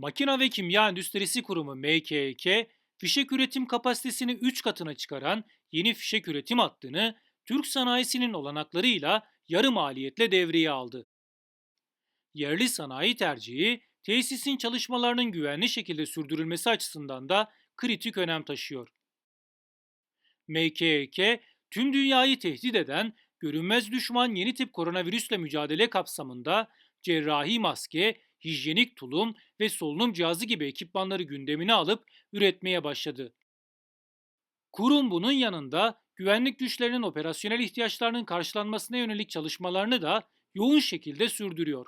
Makina ve Kimya Endüstrisi Kurumu MKK, fişek üretim kapasitesini 3 katına çıkaran yeni fişek üretim hattını Türk sanayisinin olanaklarıyla yarı maliyetle devreye aldı. Yerli sanayi tercihi, tesisin çalışmalarının güvenli şekilde sürdürülmesi açısından da kritik önem taşıyor. MKK, tüm dünyayı tehdit eden görünmez düşman yeni tip koronavirüsle mücadele kapsamında cerrahi maske, hijyenik tulum ve solunum cihazı gibi ekipmanları gündemine alıp üretmeye başladı. Kurum bunun yanında güvenlik güçlerinin operasyonel ihtiyaçlarının karşılanmasına yönelik çalışmalarını da yoğun şekilde sürdürüyor.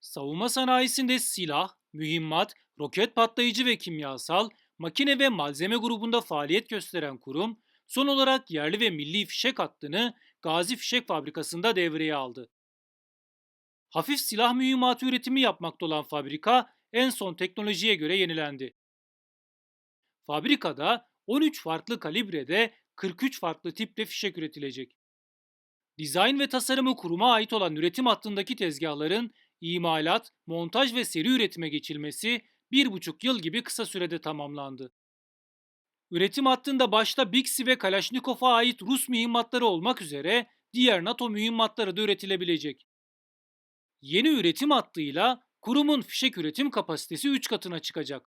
Savunma sanayisinde silah, mühimmat, roket patlayıcı ve kimyasal, makine ve malzeme grubunda faaliyet gösteren kurum, son olarak yerli ve milli fişek hattını Gazi Fişek Fabrikası'nda devreye aldı. Hafif silah mühimmatı üretimi yapmakta olan fabrika en son teknolojiye göre yenilendi. Fabrikada 13 farklı kalibrede 43 farklı tipte fişek üretilecek. Dizayn ve tasarımı kuruma ait olan üretim hattındaki tezgahların imalat, montaj ve seri üretime geçilmesi bir buçuk yıl gibi kısa sürede tamamlandı. Üretim hattında başta Bixi ve Kalashnikov'a ait Rus mühimmatları olmak üzere diğer NATO mühimmatları da üretilebilecek. Yeni üretim hattıyla kurumun fişek üretim kapasitesi 3 katına çıkacak.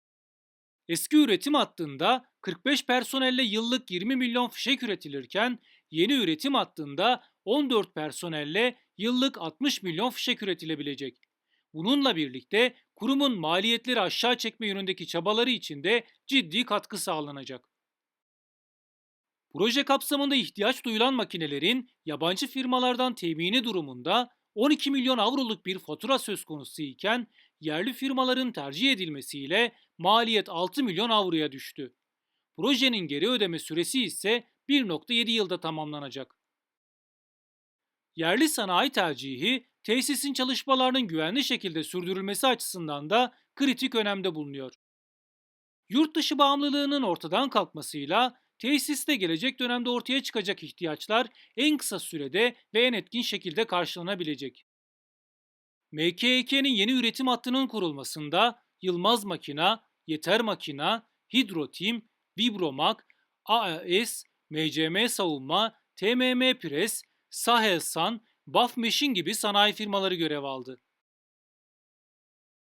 Eski üretim hattında 45 personelle yıllık 20 milyon fişek üretilirken yeni üretim hattında 14 personelle yıllık 60 milyon fişek üretilebilecek. Bununla birlikte kurumun maliyetleri aşağı çekme yönündeki çabaları için de ciddi katkı sağlanacak. Proje kapsamında ihtiyaç duyulan makinelerin yabancı firmalardan temini durumunda 12 milyon avroluk bir fatura söz konusu iken yerli firmaların tercih edilmesiyle maliyet 6 milyon avroya düştü. Projenin geri ödeme süresi ise 1.7 yılda tamamlanacak. Yerli sanayi tercihi tesisin çalışmalarının güvenli şekilde sürdürülmesi açısından da kritik önemde bulunuyor. Yurt dışı bağımlılığının ortadan kalkmasıyla tesiste gelecek dönemde ortaya çıkacak ihtiyaçlar en kısa sürede ve en etkin şekilde karşılanabilecek. MKK'nin yeni üretim hattının kurulmasında Yılmaz Makina, Yeter Makina, Hidrotim, Vibromak, AES, MCM Savunma, TMM Pres, Sahelsan, Baf Machine gibi sanayi firmaları görev aldı.